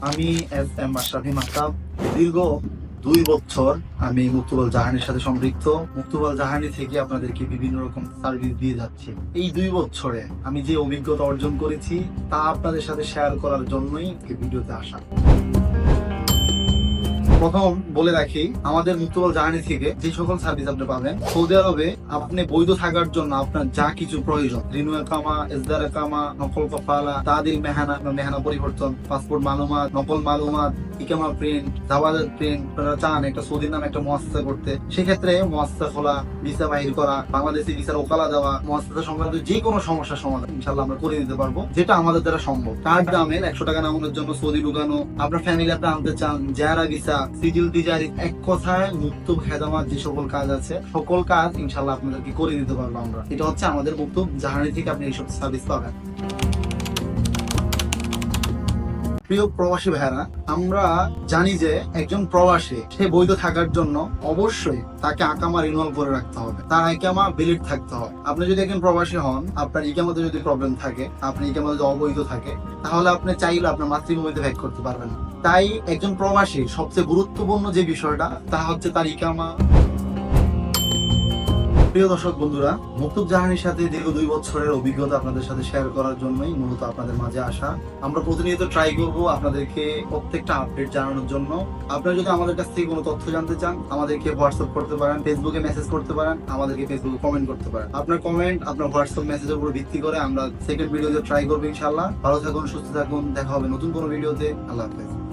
আমি S M মাসাদি Mahtab দীর্ঘ দুই বছর আমি মুক্তবল জাহানির সাথে সম্পৃক্ত। মুক্তবল জাহানি থেকে আপনাদেরকে বিভিন্ন রকম সার্ভিস দিয়ে যাচ্ছি। এই দুই বছরে আমি যে অভিজ্ঞতা অর্জন করেছি, তা আপনাদের সাথে শেয়ার করার জন্যই ভিডিওতে আসা। প্রথম বলে রাখি, আমাদের মুক্তবল জার্নি থেকে যে সকল সার্ভিস আপনি পাবেন, সৌদি আরবে আপনি বৈধ থাকার জন্য আপনার যা কিছু প্রয়োজন রিনুয়ে কামা, এসদারে কামা, নকল কফালা তাদিল মেহানা মেহানা পরিবর্তন পাসপোর্ট মালুমাত, নকল মালুমাত ইকামা প্রিন্ট জাওয়াদের প্রিন্ট আপনারা চান একটা সৌদির নামে একটা মহাস্তা করতে। সেক্ষেত্রে মহাস্তা খোলা, ভিসা বাহির করা, বাংলাদেশি ভিসার ওকালা দেওয়া মহাস্তা সংক্রান্ত যে কোনো সমস্যার সমাধান ইনশাল্লাহ আমরা করে দিতে পারব, যেটা আমাদের দ্বারা সম্ভব। কার দামের একশো টাকা নামানোর জন্য সৌদি ঢুকানো আপনার ফ্যামিলি আপনি আনতে চান যারা ভিসা, সিজিল দিজারি এক কথায় মুক্ত খেদামাত যে সকল কাজ আছে, সকল কাজ ইনশাল্লাহ আপনাদেরকে করে দিতে পারব আমরা। এটা হচ্ছে আমাদের মুক্ত জাহানি থেকে আপনি এইসব সার্ভিস পাবেন। প্রিয় প্রবাসী ভাইরা আমরা জানি যে একজন প্রবাসী, সে বৈধ থাকার জন্য অবশ্যই তাকে আকামা রিনুয়াল করে রাখতে হবে। তার একামা ভ্যালিড থাকতে হবে আপনি যদি একজন প্রবাসী হন, আপনার ইকামাতে যদি প্রবলেম থাকে, আপনি ইকামাতে যদি অবৈধ থাকে, তাহলে আপনি চাইলে আপনার মাতৃভূমিতে ভ্যাক করতে পারবেন তাই একজন প্রবাসী, সবচেয়ে গুরুত্বপূর্ণ যে বিষয়টা, তা হচ্ছে তার ইকামা প্রিয় দর্শক বন্ধুরা, মুক্তুব জাহানির সাথে দীর্ঘ দুই বছরের অভিজ্ঞতা আপনাদের সাথে শেয়ার করার জন্যই মূলত আপনাদের মাঝে আসা। আমরা প্রতিনিয়ত ট্রাই করব আপনাদেরকে প্রত্যেকটা আপডেট জানানোর জন্য। আপনারা যদি আমাদের কাছ থেকে কোনো তথ্য জানতে চান, আমাদেরকে হোয়াটসঅ্যাপ করতে পারেন ফেসবুকে মেসেজ করতে পারেন, আমাদেরকে ফেসবুকে কমেন্ট করতে পারেন। আপনার কমেন্ট আপনার হোয়াটসঅ্যাপ মেসেজের উপর ভিত্তি করে আমরা সেকেন্ড ভিডিওতে ট্রাই করব ইনশাল্লাহ ভালো থাকুন, সুস্থ থাকুন, দেখা হবে নতুন কোনো ভিডিওতে আল্লাহ হাফেজ।